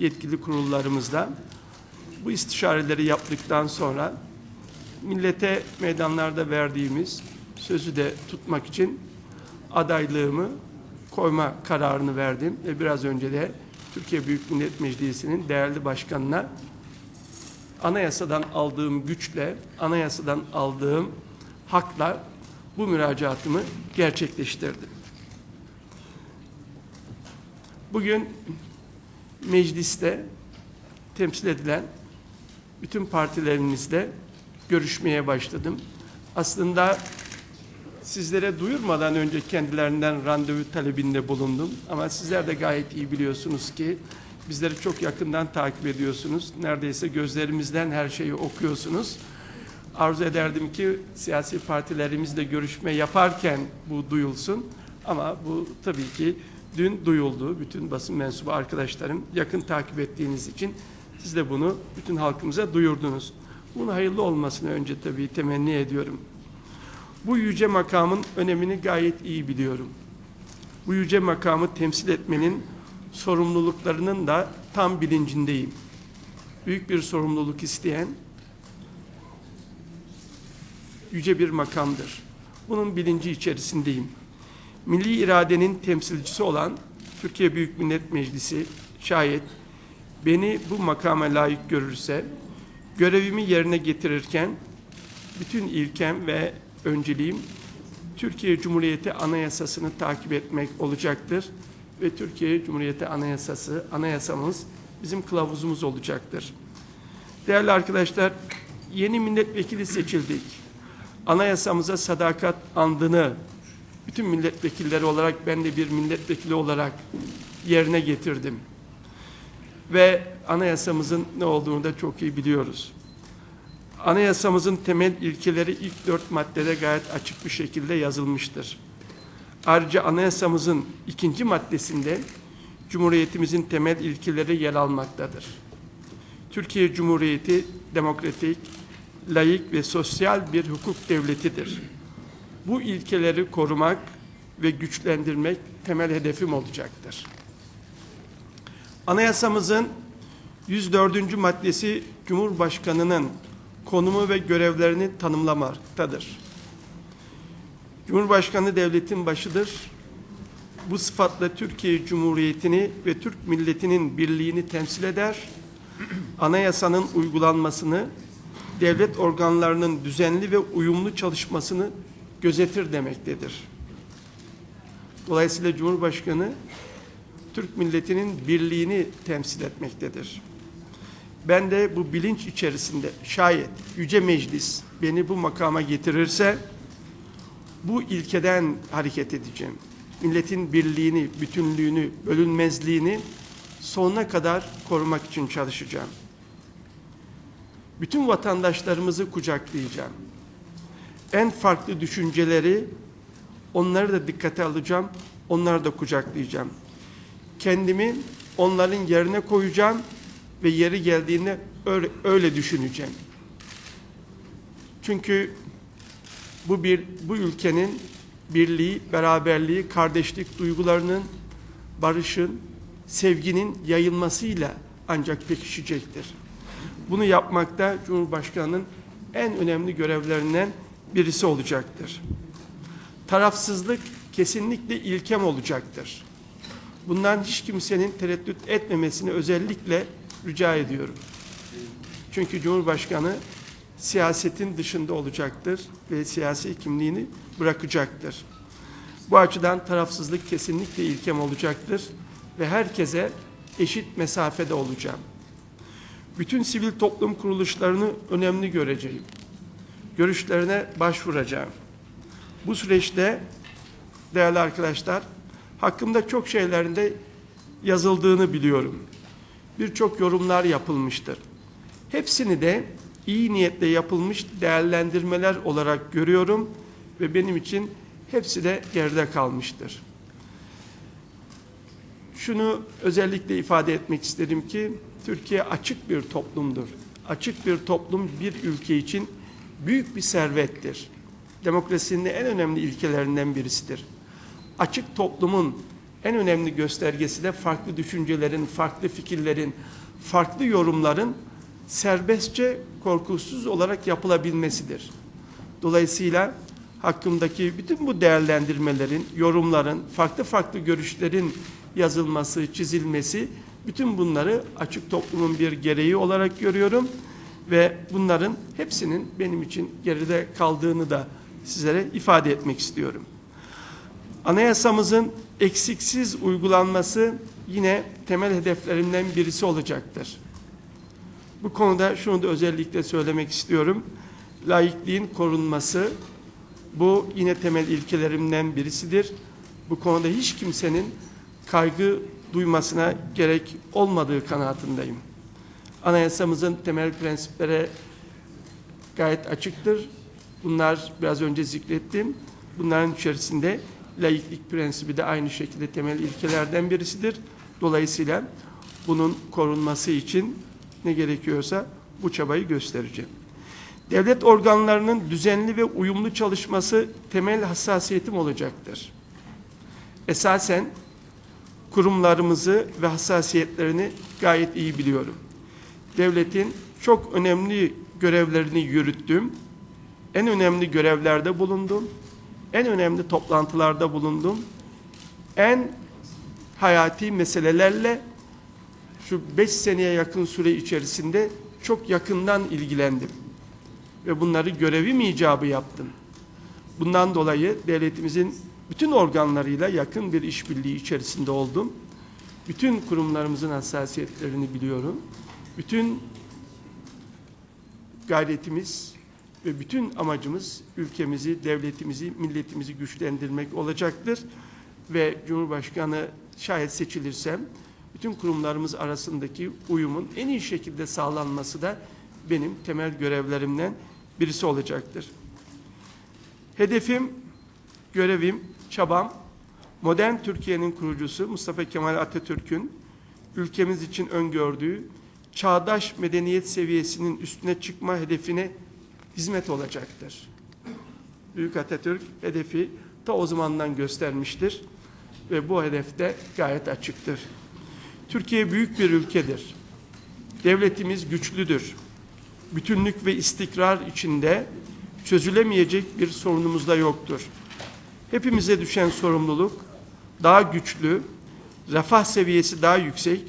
yetkili kurullarımızda bu istişareleri yaptıktan sonra millete meydanlarda verdiğimiz sözü de tutmak için adaylığımı koyma kararını verdim ve biraz önce de Türkiye Büyük Millet Meclisi'nin değerli başkanına anayasadan aldığım güçle, anayasadan aldığım hakla bu müracaatımı gerçekleştirdim. Bugün mecliste temsil edilen bütün partilerimizle görüşmeye başladım. Aslında sizlere duyurmadan önce kendilerinden randevu talebinde bulundum. Ama sizler de gayet iyi biliyorsunuz ki bizleri çok yakından takip ediyorsunuz. Neredeyse gözlerimizden her şeyi okuyorsunuz. Arzu ederdim ki siyasi partilerimizle görüşme yaparken bu duyulsun. Ama bu tabii ki dün duyuldu. Bütün basın mensubu arkadaşlarım yakın takip ettiğiniz için siz de bunu bütün halkımıza duyurdunuz. Bunun hayırlı olmasını önce tabii temenni ediyorum. Bu yüce makamın önemini gayet iyi biliyorum. Bu yüce makamı temsil etmenin sorumluluklarının da tam bilincindeyim. Büyük bir sorumluluk isteyen yüce bir makamdır. Bunun bilinci içerisindeyim. Milli iradenin temsilcisi olan Türkiye Büyük Millet Meclisi şayet beni bu makama layık görürse görevimi yerine getirirken bütün ilkem ve önceliğim Türkiye Cumhuriyeti Anayasası'nı takip etmek olacaktır ve Türkiye Cumhuriyeti Anayasası, anayasamız bizim kılavuzumuz olacaktır. Değerli arkadaşlar, yeni milletvekili seçildik. Anayasamıza sadakat andını bütün milletvekilleri olarak ben de bir milletvekili olarak yerine getirdim. Ve anayasamızın ne olduğunu da çok iyi biliyoruz. Anayasamızın temel ilkeleri ilk dört maddede gayet açık bir şekilde yazılmıştır. Ayrıca anayasamızın ikinci maddesinde Cumhuriyetimizin temel ilkeleri yer almaktadır. Türkiye Cumhuriyeti demokratik, layık ve sosyal bir hukuk devletidir. Bu ilkeleri korumak ve güçlendirmek temel hedefim olacaktır. Anayasamızın 104. maddesi Cumhurbaşkanı'nın konumu ve görevlerini tanımlamaktadır. Cumhurbaşkanı devletin başıdır. Bu sıfatla Türkiye Cumhuriyeti'ni ve Türk milletinin birliğini temsil eder. Anayasanın uygulanmasını, devlet organlarının düzenli ve uyumlu çalışmasını gözetir demektedir. Dolayısıyla Cumhurbaşkanı Türk milletinin birliğini temsil etmektedir. Ben de bu bilinç içerisinde şayet Yüce Meclis beni bu makama getirirse bu ilkeden hareket edeceğim. Milletin birliğini, bütünlüğünü, bölünmezliğini sonuna kadar korumak için çalışacağım. Bütün vatandaşlarımızı kucaklayacağım. En farklı düşünceleri onları da dikkate alacağım, onları da kucaklayacağım. Kendimi onların yerine koyacağım ve yeri geldiğinde öyle, öyle düşüneceğim. Çünkü bu bir bu ülkenin birliği, beraberliği, kardeşlik duygularının, barışın, sevginin yayılmasıyla ancak pekişecektir. Bunu yapmakta Cumhurbaşkanı'nın en önemli görevlerinden birisi olacaktır. Tarafsızlık kesinlikle ilkem olacaktır. Bundan hiç kimsenin tereddüt etmemesini özellikle rica ediyorum. Çünkü Cumhurbaşkanı siyasetin dışında olacaktır ve siyasi kimliğini bırakacaktır. Bu açıdan tarafsızlık kesinlikle ilkem olacaktır ve herkese eşit mesafede olacağım. Bütün sivil toplum kuruluşlarını önemli göreceğim. Görüşlerine başvuracağım. Bu süreçte değerli arkadaşlar hakkımda çok şeylerinde yazıldığını biliyorum. Birçok yorumlar yapılmıştır. Hepsini de iyi niyetle yapılmış değerlendirmeler olarak görüyorum ve benim için hepsi de geride kalmıştır. Şunu özellikle ifade etmek isterim ki Türkiye açık bir toplumdur. Açık bir toplum bir ülke için büyük bir servettir. Demokrasinin en önemli ilkelerinden birisidir. Açık toplumun en önemli göstergesi de farklı düşüncelerin, farklı fikirlerin, farklı yorumların serbestçe, korkusuz olarak yapılabilmesidir. Dolayısıyla hakkımdaki bütün bu değerlendirmelerin, yorumların, farklı farklı görüşlerin yazılması, çizilmesi, bütün bunları açık toplumun bir gereği olarak görüyorum ve bunların hepsinin benim için geride kaldığını da sizlere ifade etmek istiyorum. Anayasamızın eksiksiz uygulanması yine temel hedeflerimden birisi olacaktır. Bu konuda şunu da özellikle söylemek istiyorum. Laikliğin korunması bu yine temel ilkelerimden birisidir. Bu konuda hiç kimsenin kaygı duymasına gerek olmadığı kanaatindeyim. Anayasamızın temel prensipleri gayet açıktır. Bunlar biraz önce zikrettim. Bunların içerisinde laiklik prensibi de aynı şekilde temel ilkelerden birisidir. Dolayısıyla bunun korunması için ne gerekiyorsa bu çabayı göstereceğim. Devlet organlarının düzenli ve uyumlu çalışması temel hassasiyetim olacaktır. Esasen kurumlarımızı ve hassasiyetlerini gayet iyi biliyorum. Devletin çok önemli görevlerini yürüttüm. En önemli görevlerde bulundum. En önemli toplantılarda bulundum. En hayati meselelerle şu beş seneye yakın süre içerisinde çok yakından ilgilendim. Ve bunları görevim icabı yaptım. Bundan dolayı devletimizin bütün organlarıyla yakın bir işbirliği içerisinde oldum. Bütün kurumlarımızın hassasiyetlerini biliyorum. Bütün gayretimiz ve bütün amacımız ülkemizi, devletimizi, milletimizi güçlendirmek olacaktır. Ve Cumhurbaşkanı şayet seçilirsem bütün kurumlarımız arasındaki uyumun en iyi şekilde sağlanması da benim temel görevlerimden birisi olacaktır. Hedefim, görevim, çabam modern Türkiye'nin kurucusu Mustafa Kemal Atatürk'ün ülkemiz için öngördüğü çağdaş medeniyet seviyesinin üstüne çıkma hedefine hizmet olacaktır. Büyük Atatürk hedefi ta o zamandan göstermiştir ve bu hedefte gayet açıktır. Türkiye büyük bir ülkedir. Devletimiz güçlüdür. Bütünlük ve istikrar içinde çözülemeyecek bir sorunumuz da yoktur. Hepimize düşen sorumluluk daha güçlü, refah seviyesi daha yüksek,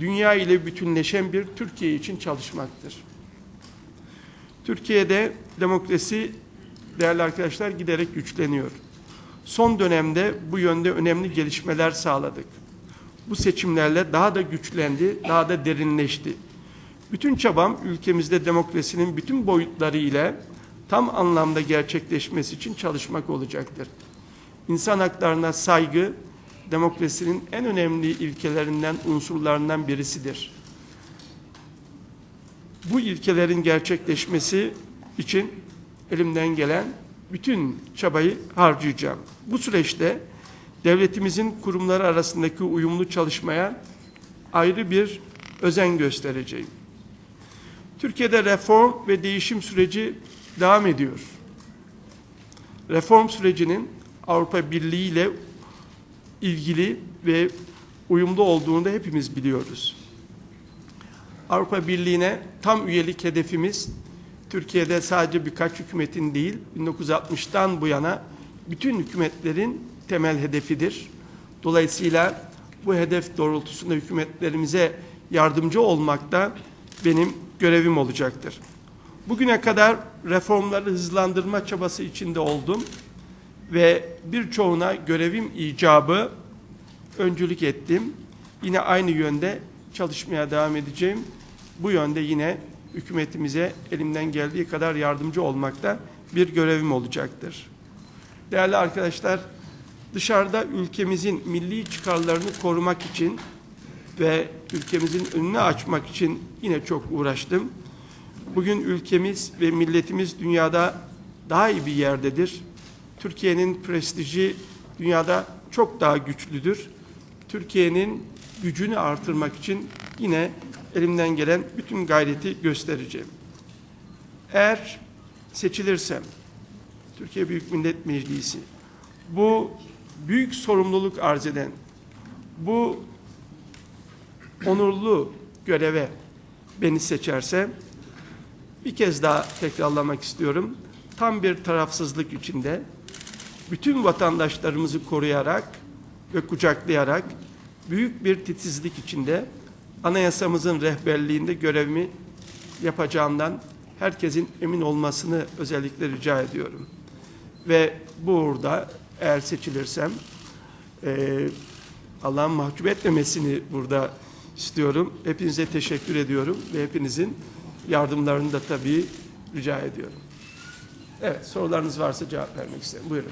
dünya ile bütünleşen bir Türkiye için çalışmaktır. Türkiye'de demokrasi değerli arkadaşlar giderek güçleniyor. Son dönemde bu yönde önemli gelişmeler sağladık. Bu seçimlerle daha da güçlendi, daha da derinleşti. Bütün çabam ülkemizde demokrasinin bütün boyutları ile tam anlamda gerçekleşmesi için çalışmak olacaktır. İnsan haklarına saygı, demokrasinin en önemli ilkelerinden, unsurlarından birisidir. Bu ilkelerin gerçekleşmesi için elimden gelen bütün çabayı harcayacağım. Bu süreçte devletimizin kurumları arasındaki uyumlu çalışmaya ayrı bir özen göstereceğim. Türkiye'de reform ve değişim süreci devam ediyor. Reform sürecinin Avrupa Birliği ile ilgili ve uyumlu olduğunu da hepimiz biliyoruz. Avrupa Birliği'ne tam üyelik hedefimiz Türkiye'de sadece birkaç hükümetin değil, 1960'tan bu yana bütün hükümetlerin temel hedefidir. Dolayısıyla bu hedef doğrultusunda hükümetlerimize yardımcı olmak da benim görevim olacaktır. Bugüne kadar reformları hızlandırma çabası içinde oldum ve birçoğuna görevim icabı öncülük ettim. Yine aynı yönde çalışmaya devam edeceğim. Bu yönde yine hükümetimize elimden geldiği kadar yardımcı olmakta bir görevim olacaktır. Değerli arkadaşlar, dışarıda ülkemizin milli çıkarlarını korumak için ve ülkemizin önünü açmak için yine çok uğraştım. Bugün ülkemiz ve milletimiz dünyada daha iyi bir yerdedir. Türkiye'nin prestiji dünyada çok daha güçlüdür. Türkiye'nin gücünü artırmak için yine elimden gelen bütün gayreti göstereceğim. Eğer seçilirsem Türkiye Büyük Millet Meclisi bu büyük sorumluluk arz eden bu onurlu göreve beni seçerse bir kez daha tekrarlamak istiyorum. Tam bir tarafsızlık içinde bütün vatandaşlarımızı koruyarak ve kucaklayarak büyük bir titizlik içinde anayasamızın rehberliğinde görevimi yapacağımdan herkesin emin olmasını özellikle rica ediyorum. Ve bu uğurda eğer seçilirsem eee Allah'ın mahcup etmemesini burada istiyorum. Hepinize teşekkür ediyorum ve hepinizin yardımlarını da tabii rica ediyorum. Evet, sorularınız varsa cevap vermek isterim. Buyurun.